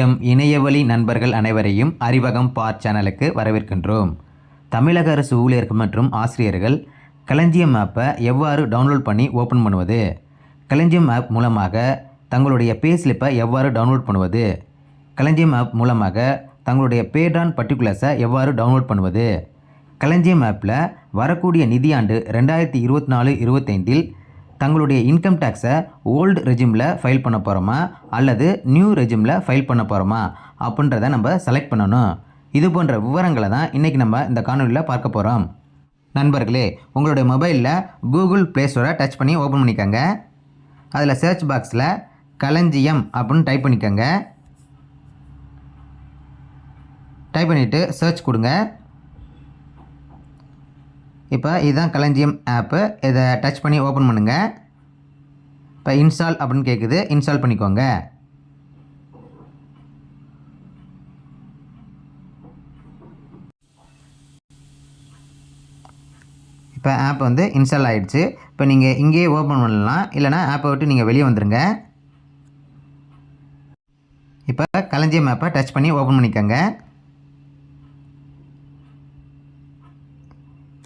M இணையவழி நண்பர்கள் அனைவரையும் அறிவகம் பார் சேனலுக்கு வரவேற்கின்றோம். தமிழக அரசு ஊழியர்கள் மற்றும் ஆசிரியர்கள் களஞ்சியம் ஆப்பை எவ்வாறு டவுன்லோட் பண்ணி ஓப்பன் பண்ணுவது? களஞ்சியம் ஆப் மூலமாக தங்களுடைய பே ஸ்லிப்பை எவ்வாறு டவுன்லோட் பண்ணுவது? களஞ்சியம் ஆப் மூலமாக தங்களுடைய பேடான் பர்டிகுலர்ஸை எவ்வாறு டவுன்லோட் பண்ணுவது? களஞ்சியம் ஆப்பில் வரக்கூடிய நிதியாண்டு ரெண்டாயிரத்தி இருபத்தி நாலு இருபத்தைந்தில் தங்களுடைய இன்கம் டேக்ஸை ஓல்டு ரெஜிமில் ஃபைல் பண்ண போகிறோமா அல்லது நியூ ரெஜிமில் ஃபைல் பண்ண போகிறோமா அப்படின்றத நம்ம செலக்ட் பண்ணணும். இது போன்ற விவரங்களை தான் இன்றைக்கி நம்ம இந்த காணொலியில் பார்க்க போகிறோம் நண்பர்களே உங்களுடைய மொபைலில் கூகுள் ப்ளே ஸ்டோரை டச் பண்ணி ஓப்பன் பண்ணிக்கோங்க. அதில் சர்ச் பாக்ஸில் களஞ்சியம் அப்படின்னு டைப் பண்ணிக்கோங்க. டைப் பண்ணிவிட்டு சர்ச் கொடுங்க. இப்போ இதுதான் களஞ்சியம் ஆப்பு. இதை டச் பண்ணி ஓப்பன் பண்ணுங்கள் இப்போ இன்ஸ்டால் அப்படின்னு கேட்குது இன்ஸ்டால் பண்ணிக்கோங்க. இப்போ ஆப் வந்து இன்ஸ்டால் ஆகிடுச்சு இப்போ நீங்கள் இங்கேயே ஓப்பன் பண்ணலாம். இல்லைனா ஆப்பை விட்டு நீங்கள் வெளியே வந்துடுங்க இப்போ களஞ்சியம் ஆப்பை டச் பண்ணி ஓப்பன் பண்ணிக்கோங்க.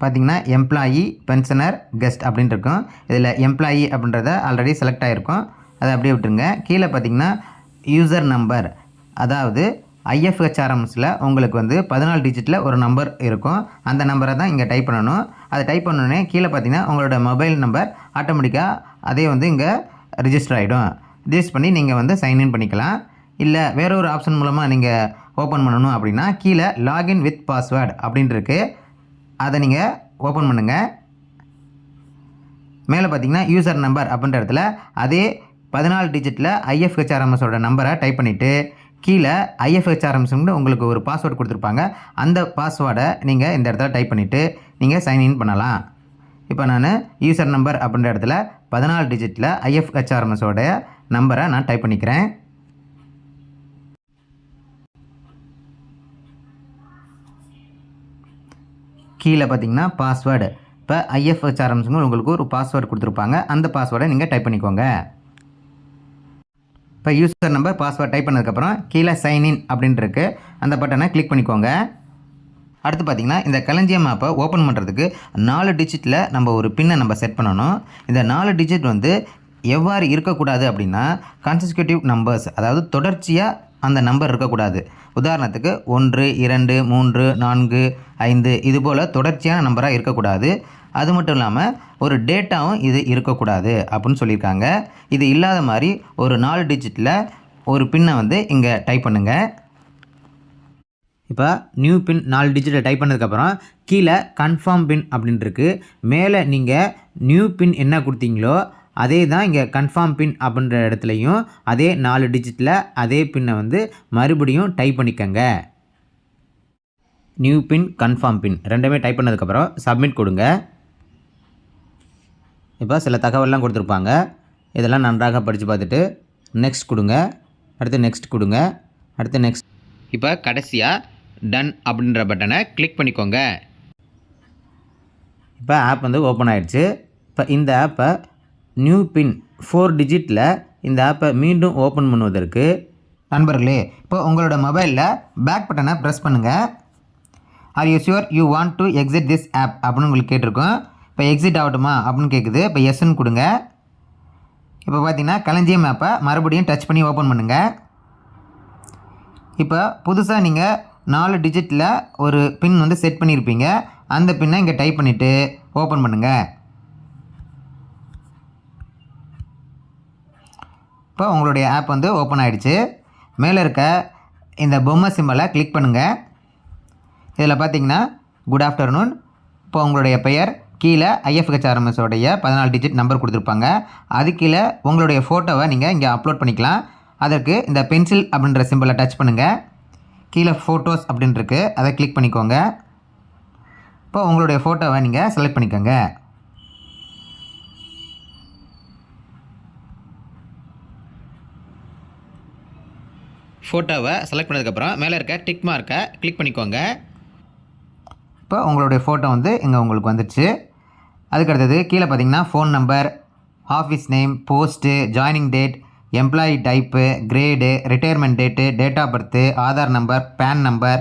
பார்த்தீங்கன்னா எம்ப்ளாயி பென்ஷனர் கெஸ்ட் அப்படின்னு இருக்கும் இதில் எம்ப்ளாயி அப்படின்றத ஆல்ரெடி செலக்ட் ஆகிருக்கும் அதை அப்படியே விட்டுருங்க. கீழே பார்த்தீங்கன்னா யூசர் நம்பர் அதாவது ஐஎஃப்ஹெச்ஆர்எம்ஸில் உங்களுக்கு வந்து பதினாலு டிஜிட்டில் ஒரு நம்பர் இருக்கும். அந்த நம்பரை தான் இங்கே டைப் பண்ணணும். அதை டைப் பண்ணோடனே கீழே பார்த்தீங்கன்னா உங்களோட மொபைல் நம்பர் ஆட்டோமேட்டிக்காக அதே வந்து இங்கே ரிஜிஸ்டர் ஆகிடும் ரிஜிஸ்டர் பண்ணி நீங்கள் வந்து சைன்இன் பண்ணிக்கலாம். இல்லை வேற ஒரு ஆப்ஷன் மூலமாக நீங்கள் ஓப்பன் பண்ணணும் அப்படின்னா கீழே லாகின் வித் பாஸ்வேர்டு அப்படின்ட்டு அதை நீங்கள் ஓப்பன் பண்ணுங்கள் மேலே பார்த்தீங்கன்னா யூசர் நம்பர் அப்படின்ற இடத்துல அதே பதினாலு டிஜிட்டில் ஐஎஃப்ஹெச்ஆர்எம்எஸோட நம்பரை டைப் பண்ணிவிட்டு கீழே ஐஎஃப்ஹெச்ஆர்எம்எஸ்னு உங்களுக்கு ஒரு பாஸ்வேர்டு கொடுத்துருப்பாங்க. அந்த பாஸ்வேர்டை நீங்கள் இந்த இடத்துல டைப் பண்ணிவிட்டு நீங்கள் சைன்இன் பண்ணலாம். இப்போ நான் யூசர் நம்பர் அப்படின்ற இடத்துல பதினாலு டிஜிட்டில் ஐஎஃப்ஹெச்ஆர்எம்எஸோட நம்பரை நான் டைப் பண்ணிக்கிறேன். கீழே பார்த்தீங்கன்னா பாஸ்வேர்டு இப்போ ஐஎஃப்ஹெச்ஆர்எம்ஸுங்க உங்களுக்கு ஒரு பாஸ்வேர்டு கொடுத்துருப்பாங்க. அந்த பாஸ்வேர்டை நீங்கள் டைப் பண்ணிக்கோங்க. இப்போ யூசர் நம்பர் பாஸ்வேர்டு டைப் பண்ணதுக்கப்புறம் கீழே சைன்இன் அப்படின்ட்டு அந்த பட்டனை கிளிக் பண்ணிக்கோங்க. அடுத்து பார்த்திங்கன்னா இந்த களஞ்சியம் ஆப்பை ஓப்பன் பண்ணுறதுக்கு நாலு டிஜிட்டில் நம்ம ஒரு பின்னை நம்ம செட் பண்ணணும். இந்த நாலு டிஜிட் வந்து எவ்வாறு இருக்கக்கூடாது அப்படின்னா கான்சிக்யூட்டிவ் நம்பர்ஸ் அதாவது தொடர்ச்சியாக அந்த நம்பர் இருக்கக்கூடாது. உதாரணத்துக்கு ஒன்று இரண்டு மூன்று நான்கு ஐந்து இது போல் தொடர்ச்சியான நம்பராக இருக்கக்கூடாது. அது மட்டும் இல்லாமல் ஒரு டேட்டாவும் இது இருக்கக்கூடாது அப்படின்னு சொல்லியிருக்காங்க. இது இல்லாத மாதிரி ஒரு நாலு டிஜிட்டில் ஒரு பின்னை வந்து இங்கே டைப் பண்ணுங்கள் இப்போ நியூ பின் நாலு டிஜிட்டை டைப் பண்ணதுக்கப்புறம் கீழே கன்ஃபார்ம் பின் அப்படின்ட்டுருக்கு மேலே நீங்கள் நியூ பின் என்ன கொடுத்தீங்களோ அதே தான் இங்கே கன்ஃபார்ம் பின் அப்படின்ற இடத்துலையும் அதே நாலு டிஜிட்டில் அதே பின்னை வந்து மறுபடியும் டைப் பண்ணிக்கங்க. நியூ பின் கன்ஃபார்ம் பின் ரெண்டுமே டைப் பண்ணதுக்கப்புறம் சப்மிட் கொடுங்க. இப்போ சில தகவல்லாம் கொடுத்துருப்பாங்க. இதெல்லாம் நன்றாக படித்து பார்த்துட்டு நெக்ஸ்ட் கொடுங்க. அடுத்து நெக்ஸ்ட் கொடுங்க. அடுத்து நெக்ஸ்ட் இப்போ கடைசியாக டன் அப்படின்ற பட்டனை கிளிக் பண்ணிக்கோங்க. இப்போ ஆப் வந்து ஓப்பன் ஆகிடுச்சு இப்போ இந்த ஆப்பை நியூ பின் ஃபோர் டிஜிட்டில் இந்த ஆப்பை மீண்டும் ஓப்பன் பண்ணுவதற்கு நண்பர்களே இப்போ உங்களோட மொபைலில் பேக் பட்டனை ப்ரெஸ் பண்ணுங்கள் are you sure you want to exit this app அப்படின்னு உங்களுக்கு கேட்டிருக்கோம். இப்போ எக்ஸிட் ஆகட்டுமா அப்படின்னு கேட்குது இப்போ எஸ்ன்னு கொடுங்க. இப்போ பார்த்தீங்கன்னா களஞ்சியம் ஆப்பை மறுபடியும் டச் பண்ணி ஓப்பன் பண்ணுங்கள் இப்போ புதுசாக நீங்கள் நாலு டிஜிட்டில் ஒரு பின் வந்து செட் பண்ணியிருப்பீங்க அந்த பின்னை இங்கே டைப் பண்ணிவிட்டு ஓப்பன் பண்ணுங்கள் இப்போ உங்களுடைய ஆப் வந்து ஓப்பன் ஆகிடுச்சு மேலே இருக்க இந்த பொம்மை சிம்பலை கிளிக் பண்ணுங்கள் இதில் பார்த்தீங்கன்னா குட் ஆஃப்டர்நூன் இப்போ உங்களுடைய பெயர் கீழே IFHRMS உடைய பதினாலு டிஜிட் நம்பர் கொடுத்துருப்பாங்க. அது கீழே உங்களுடைய ஃபோட்டோவை நீங்கள் இங்கே அப்லோட் பண்ணிக்கலாம். அதற்கு இந்த பென்சில் அப்படின்ற சிம்பிளை டச் பண்ணுங்கள் கீழே ஃபோட்டோஸ் அப்படின்ட்டுருக்கு அதை கிளிக் பண்ணிக்கோங்க. இப்போ உங்களுடைய ஃபோட்டோவை நீங்கள் செலக்ட் பண்ணிக்கோங்க. ஃபோட்டோவை செலக்ட் பண்ணதுக்கப்புறம் மேலே இருக்க டிக் மார்க்கை கிளிக் பண்ணிக்கோங்க. இப்போ உங்களுடைய ஃபோட்டோ வந்து இங்கே உங்களுக்கு வந்துடுச்சு அதுக்கு அடுத்தது கீழே பார்த்தீங்கன்னா phone number office name post joining date employee type grade retirement date date of birth Aadhaar number PAN number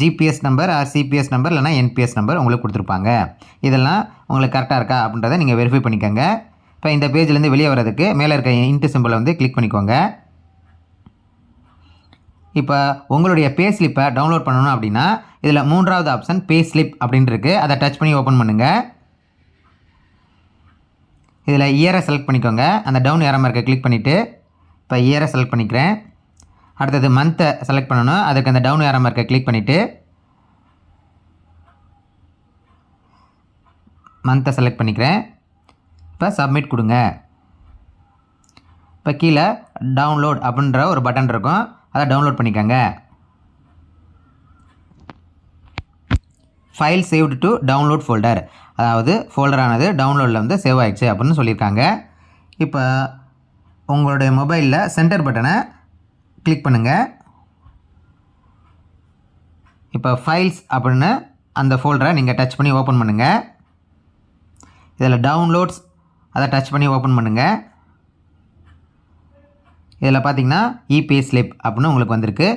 GPS number R CPS number இல்லைனா என்பிஎஸ் நம்பர் உங்களுக்கு கொடுத்துருப்பாங்க. இதெல்லாம் உங்களுக்கு கரெக்டாக இருக்கா அப்படின்றத நீங்கள் வெரிஃபை பண்ணிக்கோங்க. இப்போ இந்த பேஜ்லேருந்து வெளியே வரதுக்கு மேலே இருக்க இன்ட்டு சிம்பிளை வந்து கிளிக் பண்ணிக்கோங்க. இப்போ உங்களுடைய பே ஸ்லிப்பை டவுன்லோட் பண்ணணும் அப்படின்னா இதில் மூன்றாவது ஆப்ஷன் பே ஸ்லிப் அப்படின்னு இருக்குது அதை டச் பண்ணி ஓப்பன் பண்ணுங்கள் இதில் இயரை செலக்ட் பண்ணிக்கோங்க. அந்த டவுன் ஏற மார்க்கை கிளிக் பண்ணிவிட்டு இப்போ இயரை செலக்ட் பண்ணிக்கிறேன். அடுத்தது மந்த்தை செலக்ட் பண்ணணும். அதுக்கு அந்த டவுன் ஏற மார்க்கை கிளிக் பண்ணிவிட்டு மந்த்தை செலக்ட் பண்ணிக்கிறேன். இப்போ சப்மிட் கொடுங்க. இப்போ கீழே டவுன்லோட் அப்படின்ற ஒரு பட்டன் இருக்கும். அதை டவுன்லோட் பண்ணிக்கோங்க. File saved to download folder அதாவது ஃபோல்டரானது டவுன்லோடில் வந்து சேவ் ஆகிடுச்சு அப்படின்னு சொல்லியிருக்காங்க. இப்போ உங்களுடைய மொபைலில் சென்டர் பட்டனை கிளிக் பண்ணுங்கள் இப்போ ஃபைல்ஸ் அப்படின்னு அந்த ஃபோல்டரை நீங்கள் டச் பண்ணி ஓப்பன் பண்ணுங்கள் இதில் டவுன்லோட்ஸ் அதை டச் பண்ணி ஓப்பன் பண்ணுங்கள் இதில் பார்த்தீங்கன்னா இபே ஸ்லிப் அப்படின்னு உங்களுக்கு வந்திருக்கு.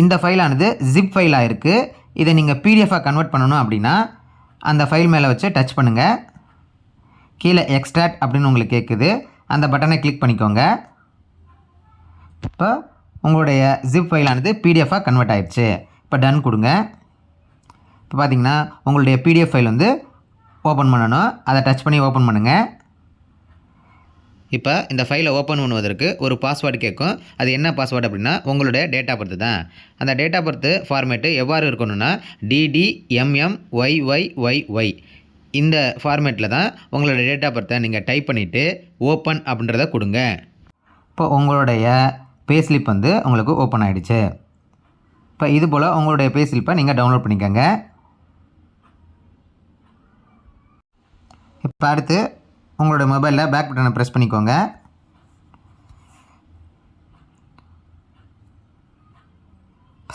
இந்த ஃபைலானது ஜிப் ஃபைலாக இருக்குது இதை நீங்கள் பிடிஎஃபாக கன்வெர்ட் பண்ணணும் அப்படின்னா அந்த ஃபைல் மேலே வச்சு டச் பண்ணுங்கள் கீழே எக்ஸ்ட்ராக்ட் அப்படின்னு உங்களுக்கு கேட்குது. அந்த பட்டனை கிளிக் பண்ணிக்கோங்க. இப்போ உங்களுடைய ஜிப் ஃபைலானது பிடிஎஃபாக கன்வெர்ட் ஆயிடுச்சு. இப்போ டன் கொடுங்க. இப்போ பார்த்தீங்கன்னா உங்களுடைய பிடிஎஃப் ஃபைல் வந்து ஓப்பன் பண்ணணும். அதை டச் பண்ணி ஓப்பன் பண்ணுங்கள் இப்போ இந்த ஃபைலை ஓப்பன் பண்ணுவதற்கு ஒரு பாஸ்வேர்டு கேட்கும். அது என்ன பாஸ்வேர்டு அப்படின்னா உங்களுடைய டேட் ஆஃப் பர்த் தான். அந்த டேட் ஆஃப் பர்த் ஃபார்மேட்டு எவ்வாறு இருக்கணும்னா DDMM Y Y Y Y இந்த ஃபார்மேட்டில் தான் உங்களோட டேட் ஆஃப் பர்த்தை நீங்கள் டைப் பண்ணிவிட்டு ஓப்பன் அப்படின்றத கொடுங்க. இப்போ உங்களுடைய பேஸ்லிப் வந்து உங்களுக்கு ஓப்பன் ஆகிடுச்சு இப்போ இது போல் உங்களுடைய பேஸ்லிப்பை நீங்கள் டவுன்லோட் பண்ணிக்கோங்க. இப்போ அடுத்து உங்களோட மொபைலில் பேக் பட்டனை ப்ரெஸ் பண்ணிக்கோங்க.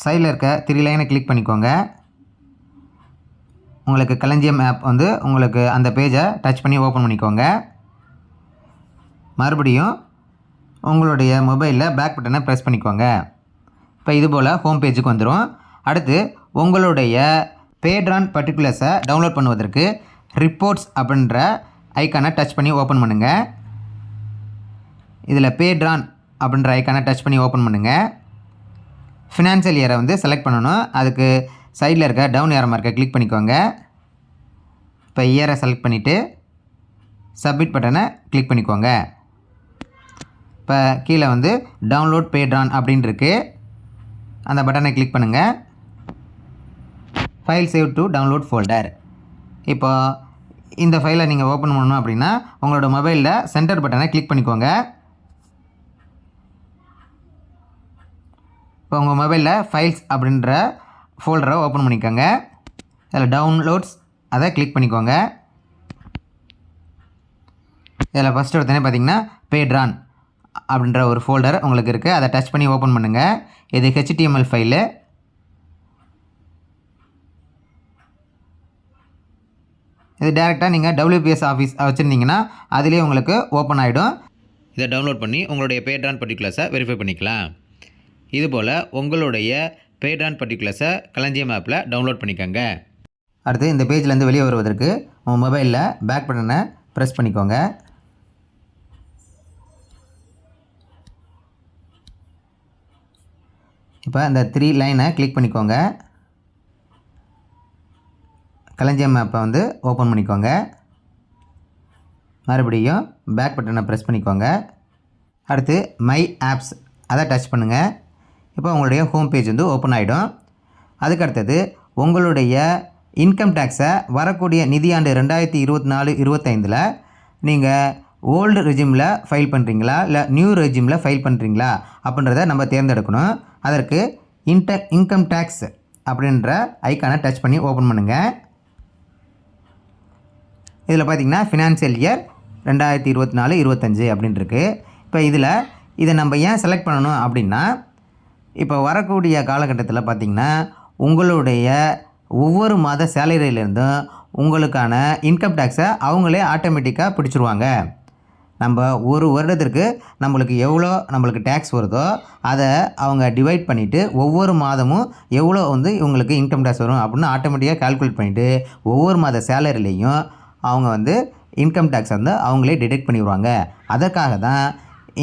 சைடில் இருக்க த்ரீ லைனை கிளிக் பண்ணிக்கோங்க. உங்களுக்கு களஞ்சியம் ஆப் வந்து உங்களுக்கு அந்த பேஜை டச் பண்ணி ஓப்பன் பண்ணிக்கோங்க. மறுபடியும் உங்களுடைய மொபைலில் பேக் பட்டனை ப்ரெஸ் பண்ணிக்கோங்க. இப்போ இது போல் ஹோம் பேஜுக்கு வந்துடும் அடுத்து உங்களுடைய பேட்ரான் பர்டிகுலர்ஸை டவுன்லோட் பண்ணுவதற்கு ரிப்போர்ட்ஸ் அப்படின்ற ஐக்கானை டச் பண்ணி ஓப்பன் பண்ணுங்கள் இதில் பேட்ரான் அப்படின்ற ஐக்கானை டச் பண்ணி ஓப்பன் பண்ணுங்கள் ஃபினான்ஷியல் இயரை வந்து செலக்ட் பண்ணணும். அதுக்கு சைடில் இருக்க டவுன் ஏற மார்க்கை கிளிக் பண்ணிக்கோங்க. இப்போ இயரை செலக்ட் பண்ணிவிட்டு சப்மிட் பட்டனை கிளிக் பண்ணிக்கோங்க. இப்போ கீழே வந்து டவுன்லோட் பேட்ரான் அப்படின்னு இருக்கு. அந்த பட்டனை கிளிக் பண்ணுங்கள் file save to download folder இப்போது இந்த ஃபைலை நீங்கள் ஓப்பன் பண்ணணும் அப்படின்னா உங்களோட மொபைலில் சென்டர் பட்டனை கிளிக் பண்ணிக்கோங்க. இப்போ உங்கள் மொபைலில் ஃபைல்ஸ் அப்படின்ற ஃபோல்டரை ஓப்பன் பண்ணிக்கோங்க. இதில் டவுன்லோட்ஸ் அதை கிளிக் பண்ணிக்கோங்க. இதில் ஃபஸ்ட்டு ஒருத்தனே பார்த்தீங்கன்னா பேட்ரான் அப்படின்ற ஒரு ஃபோல்டர் உங்களுக்கு இருக்குது அதை டச் பண்ணி ஓப்பன் பண்ணுங்கள் இது ஹெச்டிஎம்எல் ஃபைலு இது டேரெக்டாக நீங்கள் டபிள்யூபிஎஸ் ஆஃபீஸ் வச்சுருந்தீங்கன்னா அதுலேயே உங்களுக்கு ஓப்பன் ஆகிடும் இதை டவுன்லோட் பண்ணி உங்களுடைய பேட்ரான் பர்டிகுலர்ஸை வெரிஃபை பண்ணிக்கலாம். இதுபோல் உங்களுடைய பேட்ரான் பர்டிகுலர்ஸை களஞ்சியம் ஆப்பில் டவுன்லோட் பண்ணிக்கோங்க. அடுத்து இந்த பேஜ்லேருந்து வெளியே வருவதற்கு உங்கள் மொபைலில் பேக் பட்டனை ப்ரெஸ் பண்ணிக்கோங்க. இப்போ அந்த த்ரீ லைனை கிளிக் பண்ணிக்கோங்க. களஞ்சியம் மேப்பை வந்து ஓப்பன் பண்ணிக்கோங்க. மறுபடியும் பேக் பட்டனை ப்ரெஸ் பண்ணிக்கோங்க. அடுத்து மை ஆப்ஸ் அதை டச் பண்ணுங்கள் இப்போ உங்களுடைய ஹோம் பேஜ் வந்து ஓப்பன் ஆகிடும் அதுக்கு அடுத்தது உங்களுடைய இன்கம் டேக்ஸை வரக்கூடிய நிதியாண்டு ரெண்டாயிரத்தி இருபத்தி நாலு இருபத்தைந்தில் நீங்கள் ஓல்டு ரெஜிமில் ஃபைல் பண்ணுறீங்களா இல்லை நியூ ரெஜிமில் ஃபைல் பண்ணுறீங்களா அப்படின்றத நம்ம தேர்ந்தெடுக்கணும். அதற்கு இன்ட இன்கம் டேக்ஸ் அப்படின்ற ஐக்கானை டச் பண்ணி ஓப்பன் பண்ணுங்கள் இதில் பார்த்தீங்கன்னா ஃபினான்ஷியல் இயர் ரெண்டாயிரத்தி இருபத்தி நாலு இருபத்தஞ்சு அப்படின்ட்டுருக்கு. இப்போ இதில் இதை நம்ம ஏன் செலக்ட் பண்ணணும் அப்படின்னா இப்போ வரக்கூடிய காலகட்டத்தில் பார்த்திங்கன்னா உங்களுடைய ஒவ்வொரு மாத சேலரியிலேருந்தும் உங்களுக்கான இன்கம் டேக்ஸை அவங்களே ஆட்டோமேட்டிக்காக பிடிச்சிருவாங்க. நம்ம ஒரு வருடத்திற்கு நம்மளுக்கு எவ்வளோ நம்மளுக்கு டேக்ஸ் வருதோ அதை அவங்க டிவைட் பண்ணிவிட்டு ஒவ்வொரு மாதமும் எவ்வளோ வந்து இவங்களுக்கு இன்கம் டேக்ஸ் வரும் அப்படின்னு ஆட்டோமேட்டிக்காக கால்குலேட் பண்ணிவிட்டு ஒவ்வொரு மாத சேலரிலையும் அவங்க வந்து இன்கம் டேக்ஸ் வந்து அவங்களே டிடெக்ட் பண்ணிடுவாங்க அதற்காக தான்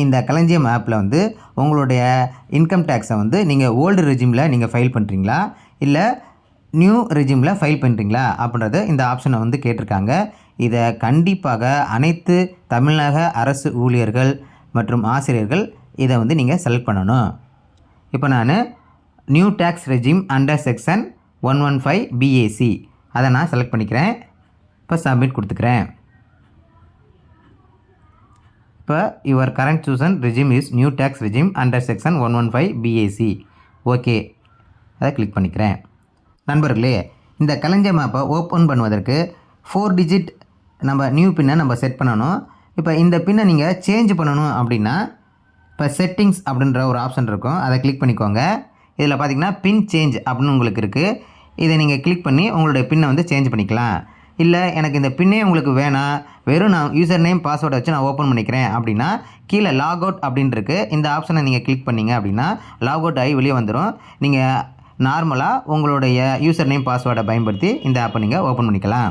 இந்த களஞ்சியம் ஆப்பில் வந்து உங்களுடைய இன்கம் டேக்ஸை வந்து நீங்கள் ஓல்டு ரெஜிமில் நீங்கள் ஃபைல் பண்ணுறீங்களா இல்லை நியூ ரெஜிமில் ஃபைல் பண்ணுறீங்களா அப்படின்றத இந்த ஆப்ஷனை வந்து கேட்டிருக்காங்க. இதை கண்டிப்பாக அனைத்து தமிழக அரசு ஊழியர்கள் மற்றும் ஆசிரியர்கள் இதை வந்து நீங்கள் செலக்ட் பண்ணணும். இப்போ நான் new tax regime under section one one five BAC அதை நான் செலக்ட் பண்ணிக்கிறேன். இப்போ சப்மிட் கொடுத்துக்கிறேன். இப்போ your current chosen regime is new tax regime under section one one five BAC okay அதை கிளிக் பண்ணிக்கிறேன். நண்பர்களே இந்த கலைஞர் மேப்பை ஓப்பன் பண்ணுவதற்கு ஃபோர் டிஜிட் நம்ம நியூ பின்னை நம்ம செட் பண்ணணும். இப்போ இந்த பின்னை நீங்கள் சேஞ்ச் பண்ணணும் அப்படின்னா இப்போ செட்டிங்ஸ் அப்படின்ற ஒரு ஆப்ஷன் இருக்கும். அதை கிளிக் பண்ணிக்கோங்க. இதில் பார்த்தீங்கன்னா பின் சேஞ்ச் அப்படின்னு உங்களுக்கு இருக்குது இதை நீங்கள் கிளிக் பண்ணி உங்களுடைய பின்னை வந்து சேஞ்ச் பண்ணிக்கலாம். இல்லை எனக்கு இந்த பின்னே உங்களுக்கு வேணாம் வெறும் நான் யூசர் நேம் பாஸ்வேர்டை வச்சு நான் ஓப்பன் பண்ணிக்கிறேன் அப்படின்னா கீழே லாக் அவுட் அப்படின்ட்டுருக்கு இந்த ஆப்ஷனை நீங்கள் கிளிக் பண்ணீங்க அப்படின்னா லாக் அவுட் ஆகி வெளியே வந்துடும் நீங்கள் நார்மலாக உங்களுடைய யூசர் நேம் பாஸ்வேர்டை பயன்படுத்தி இந்த ஆப்பை நீங்கள் ஓப்பன் பண்ணிக்கலாம்.